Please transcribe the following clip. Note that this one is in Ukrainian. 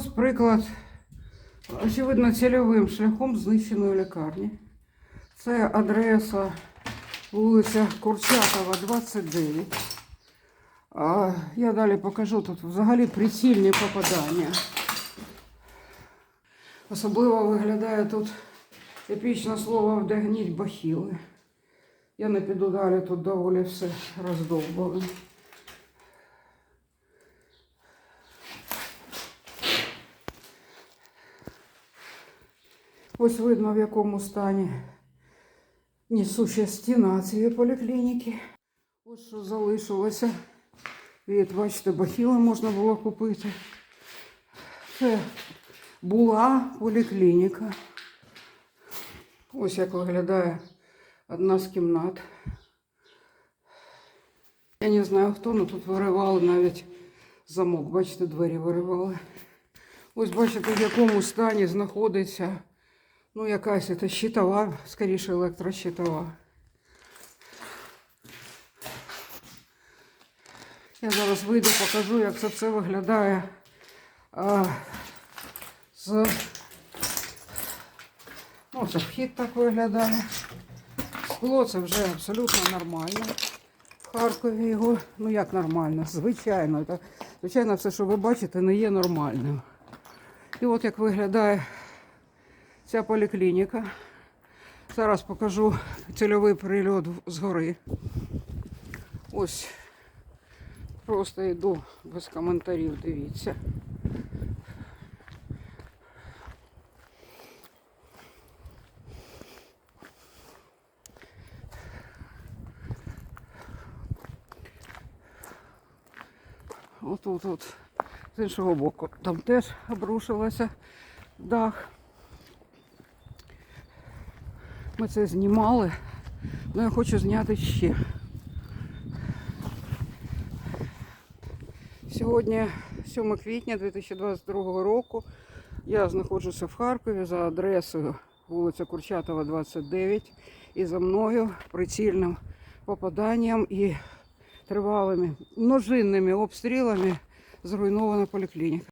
Ось приклад, очевидно, цільовим шляхом знищеної лікарні. Це адреса вулиця Курчатова, 29. А я далі покажу тут взагалі прицільні попадання. Особливо виглядає тут епічне слово вдягніть бахіли. Я не піду далі, тут доволі все роздовбано. Ось видно, в якому стані несуща стіна цієї поліклініки. Ось що залишилося. Від, бачите, бахіли можна було купити. Це була поліклініка. Ось як виглядає одна з кімнат. Я не знаю хто, але тут виривали навіть замок. Бачите, двері виривали. Ось бачите, в якому стані знаходиться ну, якась це щитова, скоріше електрощитова. Я зараз вийду, покажу, як це все виглядає а, з. Ну, це вхід так виглядає. Скло це вже абсолютно нормально. В Харкові його, ну як нормально, звичайно. Це, звичайно, все, що ви бачите, не є нормальним. І от як виглядає ця поліклініка. Зараз покажу цільовий прильот згори. Ось просто йду без коментарів, дивіться. Отут, от, з іншого боку, там теж обрушилося дах. Ми це знімали, але я хочу зняти ще. Сьогодні 7 квітня 2022 року. Я знаходжуся в Харкові за адресою вулиця Курчатова, 29. І за мною прицільним попаданням і тривалими множинними обстрілами зруйнована поліклініка.